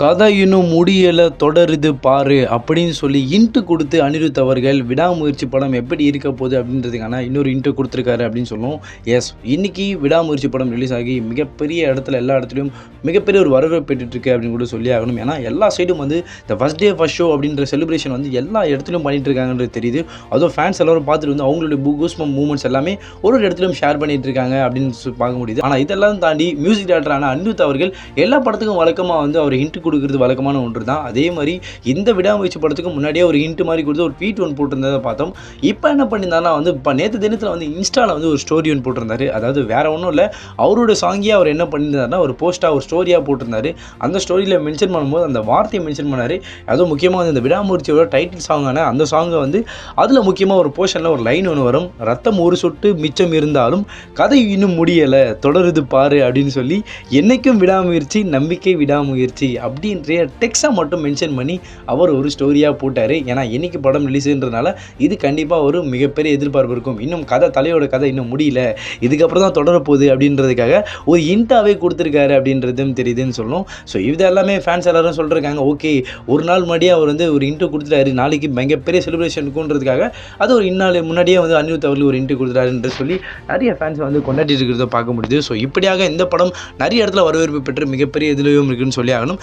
கதை இன்னும் முடியலை தொடருது பாரு அப்படின்னு சொல்லி இன்ட்டு கொடுத்து அனிருத் அவர்கள் விடாமுயற்சி படம் எப்படி இருக்க போகுது அப்படின்றதுக்கான இன்னொரு இன்ட்டு கொடுத்துருக்காரு அப்படின்னு சொல்லுவோம். எஸ் இன்னைக்கு விடாமுயற்சி படம் ரிலீஸ் ஆகி மிகப்பெரிய இடத்துல எல்லா இடத்துலையும் மிகப்பெரிய ஒரு வரவேற்பு பெற்றுட்டு இருக்கு அப்படின்னு கூட சொல்லி ஆகணும். ஏன்னா எல்லா சைடும் வந்து இந்த ஃபஸ்ட் டே ஃபஸ்ட் ஷோ அப்படின்ற செலிப்ரேஷன் வந்து எல்லா இடத்துலையும் பண்ணிட்டு இருக்காங்கன்றது தெரியுது. அதுவும் ஃபேன்ஸ் எல்லாரும் பார்த்துட்டு வந்து அவங்களுடைய பூஸ்மம் மூமெண்ட்ஸ் எல்லாமே ஒரு ஒரு இடத்துலையும் ஷேர் பண்ணிட்டு இருக்காங்க அப்படின்னு சொல்லி பார்க்க முடியுது. ஆனால் இதெல்லாம் தாண்டி மியூசிக் டேரக்டரான அனிருத் அவர்கள் எல்லா படத்துக்கும் வழக்கமாக வந்து அவர் இன்ட்டு கொடுக்குறது வழக்கமான ஒன்று தான் அதே மாதிரி இந்த விடாமுயற்சி படத்துக்கு முன்னாடியே ஒரு ஹிண்ட் மாதிரி கொடுத்து ஒரு ட்வீட் ஒன்று போட்டிருந்ததை பார்த்தோம். இப்போ என்ன பண்ணியிருந்தாருன்னா வந்து இப்போ நேற்று தினத்தில் வந்து இன்ஸ்டாவில் வந்து ஒரு ஸ்டோரி ஒன்று போட்டிருந்தாரு. அதாவது வேறு ஒன்றும் இல்லை அவரோட சாங்கியாக அவர் என்ன பண்ணியிருந்தாருன்னா ஒரு போஸ்ட்டாக ஒரு ஸ்டோரியாக போட்டிருந்தாரு. அந்த ஸ்டோரியில் மென்ஷன் பண்ணும்போது அந்த வார்த்தையை மென்ஷன் பண்ணார். அதுவும் முக்கியமாக வந்து இந்த விடாமுயற்சியோட டைட்டில் சாங்கான அந்த சாங்கை வந்து அதில் முக்கியமாக ஒரு போர்ஷனில் ஒரு லைன் ஒன்று வரும். ரத்தம் ஒரு சொட்டு மிச்சம் இருந்தாலும் கதை இன்னும் முடியலை தொடருது பாரு அப்படின்னு சொல்லி என்றைக்கும் விடாமுயற்சி நம்பிக்கை விடாமுயற்சி அப்படின்ற டெக்ஸ்டாக மட்டும் மென்ஷன் பண்ணி அவர் ஒரு ஸ்டோரியாக போட்டார். ஏன்னா என்னைக்கு படம் ரிலீஸுன்றதுனால இது கண்டிப்பாக ஒரு மிகப்பெரிய எதிர்பார்ப்பு இருக்கும். இன்னும் கதை தலையோட கதை இன்னும் முடியல. இதுக்கப்புறம் தான் தொடரப்போகுது அப்படின்றதுக்காக ஒரு இன்ட்டாவே கொடுத்துருக்காரு அப்படின்றதும் தெரியுதுன்னு சொல்லணும். ஸோ இது எல்லாமே ஃபேன்ஸ் எல்லாரும் சொல்லிருக்காங்க. ஓகே ஒரு நாள் முன்னாடியே அவர் வந்து ஒரு இன்ட்டு கொடுத்துட்டாரு. நாளைக்கு மிகப்பெரிய செலிப்ரேஷன் இருக்குன்றதுக்காக அது ஒரு இந்நாள் முன்னாடியே வந்து அனிருத் அவர்கள் ஒரு இன்ட்டு கொடுத்துட்டாருன்ற சொல்லி நிறைய ஃபேன்ஸ் வந்து கொண்டாடிட்டு இருக்கிறத பார்க்க முடியுது. ஸோ இப்படியாக இந்த படம் நிறைய இடத்துல வரவேற்பு பெற்று மிகப்பெரிய இதுலையும் இருக்குன்னு சொல்லி ஆகணும்.